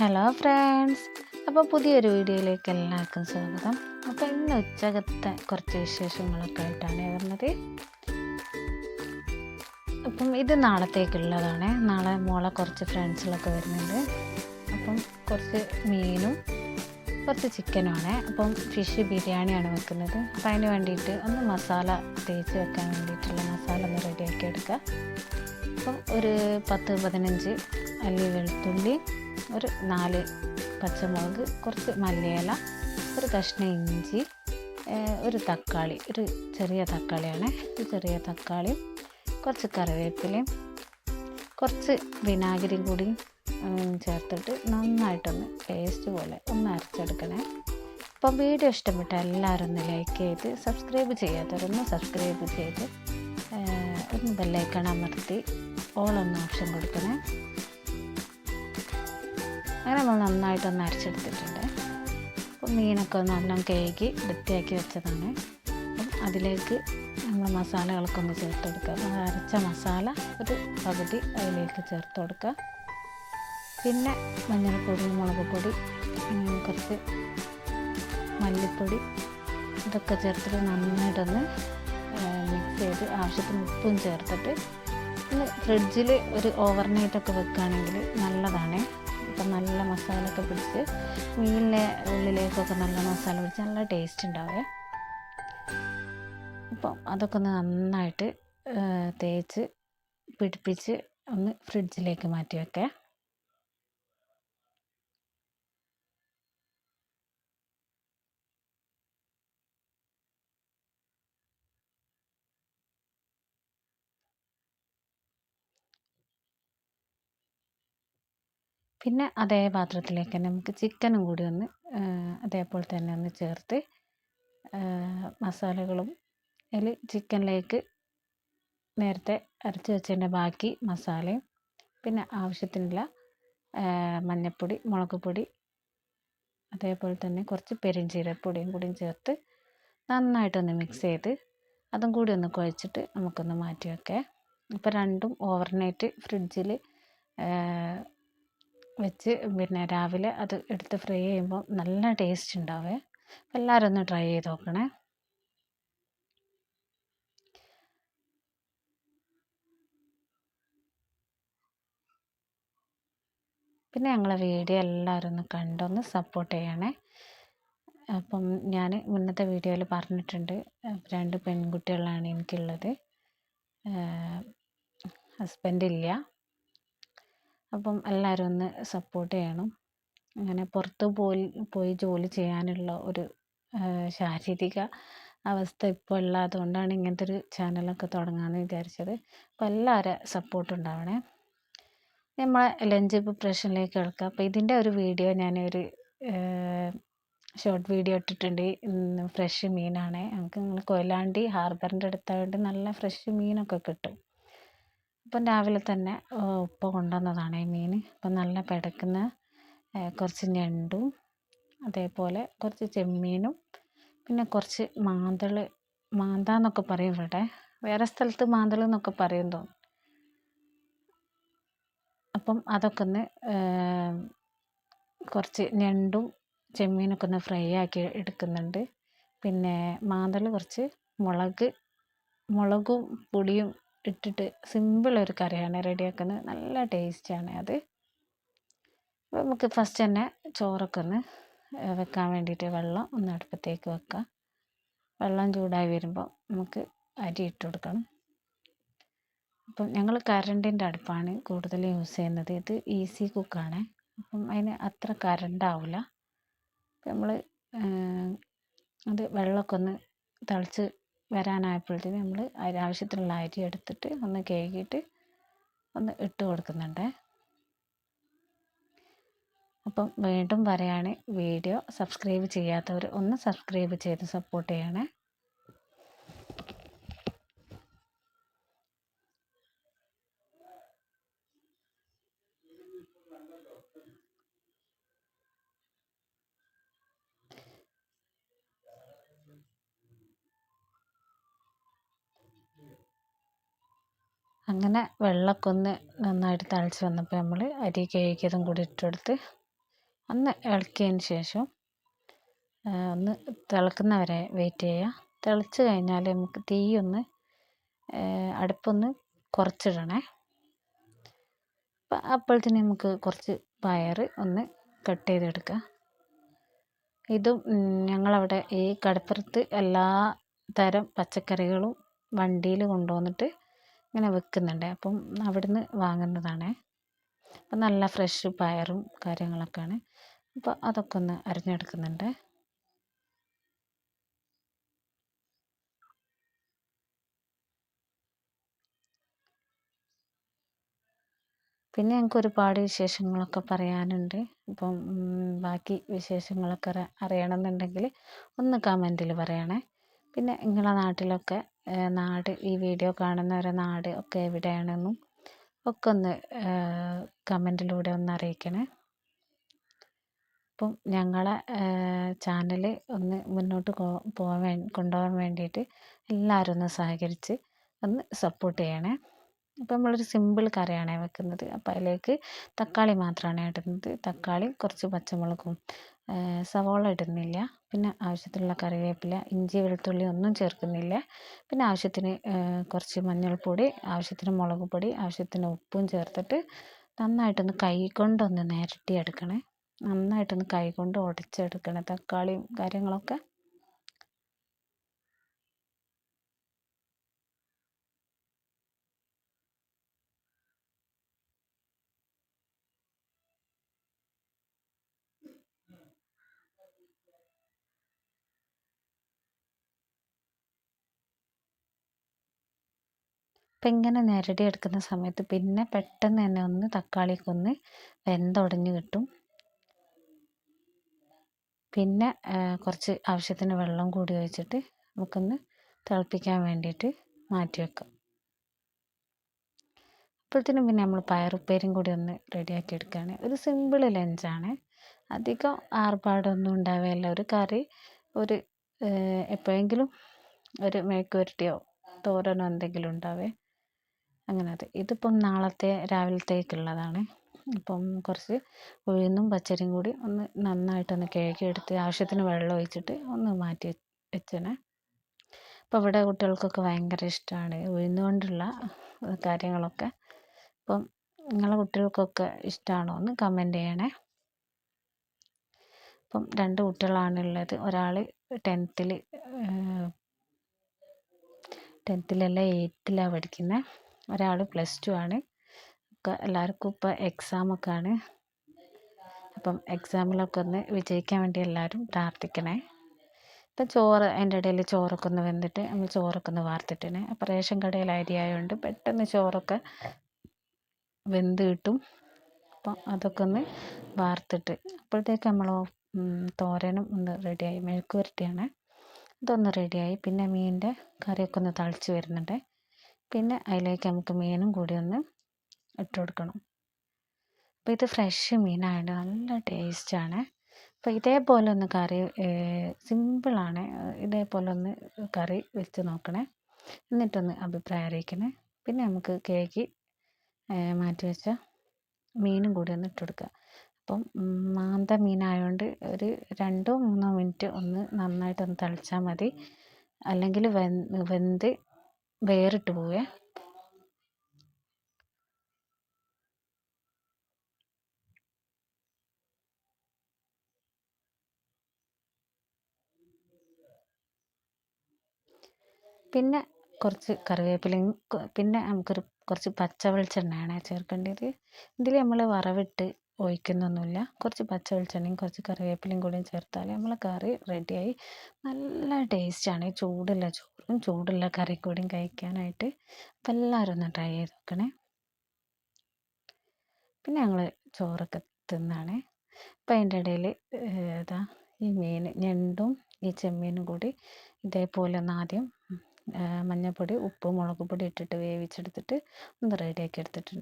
Hello friends അപ്പോൾ പുതിയൊരു വീഡിയോയിലേക്ക് എല്ലാവർക്കും സ്വാഗതം. അപ്പോൾ ഇന്ന് ഉച്ചകത്തെ കുറച്ച് വിശേഷങ്ങളൊക്കെ ആയിട്ടാണ് വരുന്നത് അപ്പം ഇത് നാളത്തേക്കുള്ളതാണ്. നാളെ മോളെ കുറച്ച് ഫ്രണ്ട്സിലൊക്കെ വരുന്നുണ്ട്. അപ്പം കുറച്ച് മീനും കുറച്ച് ചിക്കനുമാണ്. അപ്പം ഫിഷ് ബിരിയാണിയാണ് വെക്കുന്നത്. അപ്പോൾ അതിന് വേണ്ടിയിട്ട് ഒന്ന് മസാല തേച്ച് വെക്കാൻ വേണ്ടിയിട്ടുള്ള മസാല ഒന്ന് റെഡിയാക്കി എടുക്കുക. അപ്പം ഒരു പത്ത് പതിനഞ്ച് അല്ലി വെളുത്തുള്ളി ഒരു നാല് പച്ചമുളക് കുറച്ച് മല്ലിയില ഒരു കഷ്ണം ഇഞ്ചി ഒരു തക്കാളി ഒരു ചെറിയ തക്കാളിയാണ്. ഒരു ചെറിയ തക്കാളിയും കുറച്ച് കറിവേപ്പിലയും കുറച്ച് വിനാഗിരി കൂടി ചേർത്തിട്ട് നന്നായിട്ടൊന്ന് പേസ്റ്റ് പോലെ ഒന്ന് അരച്ചെടുക്കണേ. അപ്പം വീഡിയോ ഇഷ്ടപ്പെട്ട എല്ലാവരും ഒന്ന് ലൈക്ക് ചെയ്ത് സബ്സ്ക്രൈബ് ചെയ്യാത്തവരൊന്ന് സബ്സ്ക്രൈബ് ചെയ്ത് ഒന്ന് ബെല്ലൈക്കൺ അമർത്തി ഓൾ എന്ന ഓപ്ഷൻ കൊടുക്കണേ. അങ്ങനെ നമ്മൾ നന്നായിട്ടൊന്ന് അരച്ചെടുത്തിട്ടുണ്ട്. അപ്പോൾ മീനൊക്കെ നല്ലോണം കഴുകി വൃത്തിയാക്കി വെച്ചതാണ്. അപ്പം അതിലേക്ക് നമ്മൾ മസാലകളൊക്കെ ഒന്ന് ചേർത്ത് കൊടുക്കുക. അരച്ച മസാല ഒരു പകുതി അതിലേക്ക് ചേർത്ത് കൊടുക്കുക. പിന്നെ മഞ്ഞൾപ്പൊടി മുളക് പൊടി കുറച്ച് മല്ലിപ്പൊടി ഇതൊക്കെ ചേർത്തിട്ട് നന്നായിട്ടൊന്ന് മിക്സ് ചെയ്ത് ആവശ്യത്തിന് ഉപ്പും ചേർത്തിട്ട് ഒന്ന് ഫ്രിഡ്ജിൽ ഒരു ഓവർനൈറ്റൊക്കെ വെക്കുകയാണെങ്കിൽ നല്ലതാണ്. അപ്പം നല്ല മസാലയൊക്കെ പിടിച്ച് മീനിന്റെ ഉള്ളിലേക്കൊക്കെ നല്ല മസാല പിടിച്ച് നല്ല ടേസ്റ്റ് ഉണ്ടാവേ. അപ്പം അതൊക്കെ ഒന്ന് നന്നായിട്ട് തേച്ച് പിടിപ്പിച്ച് ഒന്ന് ഫ്രിഡ്ജിലേക്ക് മാറ്റി വെക്കേ. പിന്നെ അതേ പാത്രത്തിലേക്ക് തന്നെ നമുക്ക് ചിക്കനും കൂടി ഒന്ന് അതേപോലെ തന്നെ ഒന്ന് ചേർത്ത് മസാലകളും അതിൽ ചിക്കനിലേക്ക് നേരത്തെ അരച്ച് വെച്ചതിന്റെ ബാക്കി മസാലയും പിന്നെ ആവശ്യത്തിനുള്ള മഞ്ഞൾപ്പൊടി മുളക് പൊടി അതേപോലെ തന്നെ കുറച്ച് പെരിഞ്ചീരപ്പൊടിയും കൂടിയും ചേർത്ത് നന്നായിട്ടൊന്ന് മിക്സ് ചെയ്ത് അതും കൂടി ഒന്ന് കുഴച്ചിട്ട് നമുക്കൊന്ന് മാറ്റി വയ്ക്കാം ഇപ്പോൾ രണ്ടും ഓവർനൈറ്റ് ഫ്രിഡ്ജിൽ വെച്ച് പിന്നെ രാവിലെ അത് എടുത്ത് ഫ്രൈ ചെയ്യുമ്പോൾ നല്ല ടേസ്റ്റ് ഉണ്ടാവേ. എല്ലാവരും ഒന്ന് ട്രൈ ചെയ്ത് നോക്കണേ. പിന്നെ ഞങ്ങളെ വീഡിയോ എല്ലാവരും ഒന്ന് കണ്ടൊന്ന് സപ്പോർട്ട് ചെയ്യണേ. അപ്പം ഞാൻ മുന്നത്തെ വീഡിയോയിൽ പറഞ്ഞിട്ടുണ്ട് രണ്ട് പെൺകുട്ടികളാണ് എനിക്കുള്ളത്. ഹസ്ബൻഡ് ഇല്ല. അപ്പം എല്ലാവരും ഒന്ന് സപ്പോർട്ട് ചെയ്യണം. അങ്ങനെ പുറത്ത് പോയി പോയി ജോലി ചെയ്യാനുള്ള ഒരു ശാരീരിക അവസ്ഥ ഇപ്പോൾ ഉള്ളത് കൊണ്ടാണ് ഇങ്ങനത്തെ ഒരു ചാനലൊക്കെ തുടങ്ങാമെന്ന് വിചാരിച്ചത്. അപ്പോൾ എല്ലാവരും സപ്പോർട്ട് ഉണ്ടാവണേ. നമ്മളെ ലഞ്ച് പ്രിപ്പറേഷനിലേക്ക് കേൾക്കാം അപ്പോൾ ഇതിന്റെ ഒരു വീഡിയോ ഞാൻ ഒരു ഷോർട്ട് വീഡിയോ ഇട്ടിട്ടുണ്ട്. ഫ്രഷ് മീനാണ്. നമുക്ക് നിങ്ങൾ കൊയിലാണ്ടി ഹാർബറിന്റെ അടുത്തായതുകൊണ്ട് നല്ല ഫ്രഷ് മീനൊക്കെ കിട്ടും. അപ്പം രാവിലെ തന്നെ ഉപ്പ കൊണ്ടുവന്നതാണ് ഈ മീൻ. അപ്പം നല്ല പിടക്കുന്ന കുറച്ച് ഞണ്ടും അതേപോലെ കുറച്ച് ചെമ്മീനും പിന്നെ കുറച്ച് മാന്തൾ മാന്ത എന്നൊക്കെ പറയും ഇവിടെ. വേറെ സ്ഥലത്ത് മാന്തൾ എന്നൊക്കെ പറയും തോന്നും അപ്പം അതൊക്കെ ഒന്ന് കുറച്ച് ഞണ്ടും ചെമ്മീനൊക്കെ ഒന്ന് ഫ്രൈ ആക്കി എടുക്കുന്നുണ്ട്. പിന്നെ മാന്തൾ കുറച്ച് മുളക് മുളകും പൊടിയും ഇട്ടിട്ട് സിമ്പിൾ ഒരു കറിയാണ് റെഡിയാക്കുന്നത്. നല്ല ടേസ്റ്റാണ് അത്. അപ്പോൾ നമുക്ക് ഫസ്റ്റ് തന്നെ ചോറൊക്കെ ഒന്ന് വെക്കാൻ വേണ്ടിയിട്ട് വെള്ളം ഒന്ന് അടുപ്പത്തേക്ക് വെക്കാം. വെള്ളം ചൂടായി വരുമ്പോൾ നമുക്ക് അരി ഇട്ട് കൊടുക്കണം. അപ്പം ഞങ്ങൾ കറണ്ടിന്റെ അടുപ്പാണ് കൂടുതൽ യൂസ് ചെയ്യുന്നത്. ഇത് ഈസി കുക്കാണ് അപ്പം അതിന് അത്ര കറണ്ടാവില്ല നമ്മൾ അത് വെള്ളമൊക്കെ ഒന്ന് തിളച്ച് വരാനായപ്പോഴത്തേന് നമ്മൾ അതിനാവശ്യത്തിനുള്ള അരി എടുത്തിട്ട് ഒന്ന് കഴുകിയിട്ട് ഒന്ന് ഇട്ട് കൊടുക്കുന്നുണ്ട്. അപ്പം വീണ്ടും പറയാണ് വീഡിയോ സബ്സ്ക്രൈബ് ചെയ്യാത്തവർ ഒന്ന് സബ്സ്ക്രൈബ് ചെയ്ത് സപ്പോർട്ട് ചെയ്യണേ. അങ്ങനെ വെള്ളമൊക്കെ ഒന്ന് നന്നായിട്ട് തിളച്ച് വന്നപ്പോൾ നമ്മൾ അരി കഴുകിയതും കൂടി ഇട്ടെടുത്ത് ഒന്ന് ഇളക്കിയതിന് ശേഷം ഒന്ന് തിളക്കുന്ന വരെ വെയിറ്റ് ചെയ്യുക തിളച്ച് കഴിഞ്ഞാൽ നമുക്ക് തീ ഒന്ന് അടുപ്പൊന്ന് കുറച്ചിടണേ. അപ്പം അപ്പോഴത്തേന് നമുക്ക് കുറച്ച് പയർ ഒന്ന് കട്ട് ചെയ്തെടുക്കുക ഇതും ഞങ്ങളവിടെ ഈ കടപ്പുറത്ത് എല്ലാ തരം പച്ചക്കറികളും വണ്ടിയിൽ കൊണ്ടുവന്നിട്ട് ഇങ്ങനെ വെക്കുന്നുണ്ട്. അപ്പം അവിടുന്ന് വാങ്ങുന്നതാണ്. അപ്പം നല്ല ഫ്രഷ് പയറും കാര്യങ്ങളൊക്കെയാണ്. അപ്പോൾ അതൊക്കെ ഒന്ന് അരിഞ്ഞെടുക്കുന്നുണ്ട്. പിന്നെ ഞങ്ങൾക്ക് ഒരുപാട് വിശേഷങ്ങളൊക്കെ പറയാനുണ്ട്. ഇപ്പം ബാക്കി വിശേഷങ്ങളൊക്കെ അറിയണമെന്നുണ്ടെങ്കിൽ ഒന്ന് കമന്റിൽ പറയണേ. പിന്നെ നിങ്ങളുടെ നാട്ടിലൊക്കെ നാട് ഈ വീഡിയോ കാണുന്നവരെ നാട് ഒക്കെ എവിടെയാണെന്നും ഒക്കെ ഒന്ന് കമന്റിലൂടെ ഒന്ന് അറിയിക്കണേ. അപ്പം ഞങ്ങളെ ചാനൽ ഒന്ന് മുന്നോട്ട് പോവാൻ കൊണ്ടുപോകാൻ വേണ്ടിയിട്ട് എല്ലാവരും ഒന്ന് സഹകരിച്ച് ഒന്ന് സപ്പോർട്ട് ചെയ്യണേ. അപ്പോൾ നമ്മളൊരു സിമ്പിൾ കറിയാണ് വെക്കുന്നത്. അപ്പോൾ അതിലേക്ക് തക്കാളി മാത്രമാണ് ഇടുന്നത്. തക്കാളി കുറച്ച് പച്ചമുളകും സവോള ഇടുന്നില്ല. പിന്നെ ആവശ്യത്തിനുള്ള കറിവേപ്പില ഇഞ്ചി വെളുത്തുള്ളി ഒന്നും ചേർക്കുന്നില്ല. പിന്നെ ആവശ്യത്തിന് കുറച്ച് മഞ്ഞൾപ്പൊടി ആവശ്യത്തിന് മുളക് പൊടി ആവശ്യത്തിന് ഉപ്പും ചേർത്തിട്ട് നന്നായിട്ടൊന്ന് കൈ കൊണ്ടൊന്ന് എടുക്കണേ നന്നായിട്ടൊന്ന് കൈ കൊണ്ട് ഉടച്ചെടുക്കണേ തക്കാളിയും കാര്യങ്ങളൊക്കെ. അപ്പം ഇങ്ങനെ എടുക്കുന്ന സമയത്ത് പിന്നെ പെട്ടെന്ന് തന്നെ ഒന്ന് തക്കാളിയൊക്കെ ഒന്ന് വെന്തുടഞ്ഞ് കിട്ടും. പിന്നെ കുറച്ച് ആവശ്യത്തിന് വെള്ളം കൂടി ഒഴിച്ചിട്ട് നമുക്കൊന്ന് തിളപ്പിക്കാൻ വേണ്ടിയിട്ട് മാറ്റി വെക്കാം. അപ്പോഴത്തേനും പിന്നെ നമ്മൾ പയറുപ്പേരും കൂടി ഒന്ന് റെഡിയാക്കി എടുക്കുകയാണ്. ഒരു സിമ്പിൾ ലഞ്ചാണ്. അധികം ആർഭാടമൊന്നും ഉണ്ടാവുകയില്ല ഒരു കറി ഒരു എപ്പോഴെങ്കിലും ഒരു മെഴുക്കുവരട്ടിയോ തോരനോ എന്തെങ്കിലും ഉണ്ടാവേ. അങ്ങനെ അത്. ഇതിപ്പം നാളത്തെ രാവിലത്തേക്കുള്ളതാണ്. അപ്പം കുറച്ച് ഉഴുന്നും പച്ചരിയും കൂടി ഒന്ന് നന്നായിട്ടൊന്ന് കഴുകിയെടുത്ത് ആവശ്യത്തിന് വെള്ളം ഒഴിച്ചിട്ട് ഒന്ന് മാറ്റി വെച്ചണേ അപ്പോൾ ഇവിടെ കുട്ടികൾക്കൊക്കെ ഭയങ്കര ഇഷ്ടമാണ് ഉഴുന്നുകൊണ്ടുള്ള കാര്യങ്ങളൊക്കെ. അപ്പം നിങ്ങളെ കുട്ടികൾക്കൊക്കെ ഇഷ്ടമാണോ എന്ന് കമന്റ് ചെയ്യണേ. അപ്പം രണ്ട് കുട്ടികളാണുള്ളത് ഒരാൾ ടെൻത്തിൽ ടെൻത്തിലല്ല എയ്ത്തിലാണ് പഠിക്കുന്നത് ഒരാൾ പ്ലസ് ടു ആണ്. എല്ലാവർക്കും ഇപ്പോൾ എക്സാമൊക്കെ ആണ്. അപ്പം എക്സാമിലൊക്കെ ഒന്ന് വിജയിക്കാൻ വേണ്ടി എല്ലാവരും പ്രാർത്ഥിക്കണേ. ഇപ്പം ചോറ് അതിന്റെ ഇടയിൽ ചോറൊക്കെ ഒന്ന് വെന്തിട്ട് നമ്മൾ ചോറൊക്കെ ഒന്ന് വാർത്തിട്ടിനെ. അപ്പം റേഷൻ കടയിൽ അരി ആയതുകൊണ്ട് പെട്ടെന്ന് ചോറൊക്കെ വെന്ത് കിട്ടും. അപ്പം അതൊക്കെ ഒന്ന് വാർത്തിട്ട് അപ്പോഴത്തേക്ക് നമ്മൾ തോരനും ഒന്ന് റെഡിയായി മെഴുക്ക് പുരട്ടിയാണ് ഇതൊന്ന് റെഡിയായി പിന്നെ മീനിന്റെ കറിയൊക്കെ ഒന്ന് തളിച്ച് വരുന്നുണ്ട്. പിന്നെ അതിലേക്ക് നമുക്ക് മീനും കൂടി ഒന്ന് ഇട്ട് കൊടുക്കണം. അപ്പോൾ ഇത് ഫ്രഷ് മീനായതുകൊണ്ട് നല്ല ടേസ്റ്റാണ് അപ്പോൾ ഇതേപോലെ ഒന്ന് കറി സിമ്പിളാണ് ഇതേപോലെ ഒന്ന് കറി വെച്ച് നോക്കണേ. എന്നിട്ടൊന്ന് അഭിപ്രായം അറിയിക്കണേ പിന്നെ നമുക്ക് കേക്ക് മാറ്റി വെച്ച മീനും കൂടി ഒന്ന് ഇട്ട് കൊടുക്കുക അപ്പം മാന്ത മീനായതുകൊണ്ട് ഒരു രണ്ടോ മൂന്നോ മിനിറ്റ് ഒന്ന് നന്നായിട്ടൊന്ന് തളിച്ചാൽ മതി. അല്ലെങ്കിൽ വെന്ത് വെന്ത് വേറിട്ട് പോവേ. പിന്നെ കുറച്ച് കറിവേപ്പിലയും പിന്നെ നമുക്കൊരു കുറച്ച് പച്ച വെളിച്ചെണ്ണയാണ് ചേർക്കേണ്ടത്. ഇതിൽ നമ്മൾ വറവിട്ട് ഒഴിക്കുന്നൊന്നുമില്ല. കുറച്ച് പച്ച വെളിച്ചെണ്ണയും കുറച്ച് കറിവേപ്പിലയും കൂടി ചേർത്താൽ നമ്മൾ കറി റെഡിയായി. നല്ല ടേസ്റ്റാണ്. ചൂടുള്ള ചോറും ചൂടുള്ള കറി കൂടിയും കഴിക്കാനായിട്ട് അപ്പം എല്ലാവരും ഒന്ന് ട്രൈ ചെയ്ത് നോക്കണേ. പിന്നെ ഞങ്ങൾ ചോറൊക്കെ തിന്നാണ്. അപ്പം അതിന്റെ ഇടയിൽ ഇതാ ഈ മീൻ ഞണ്ടും ഈ ചെമ്മീനും കൂടി ഇതേപോലെ ഒന്ന് ആദ്യം മഞ്ഞൾപ്പൊടി ഉപ്പ് മുളക് പൊടി ഇട്ടിട്ട് വേവിച്ചെടുത്തിട്ട് ഒന്ന് റെഡിയാക്കി എടുത്തിട്ടുണ്ട്.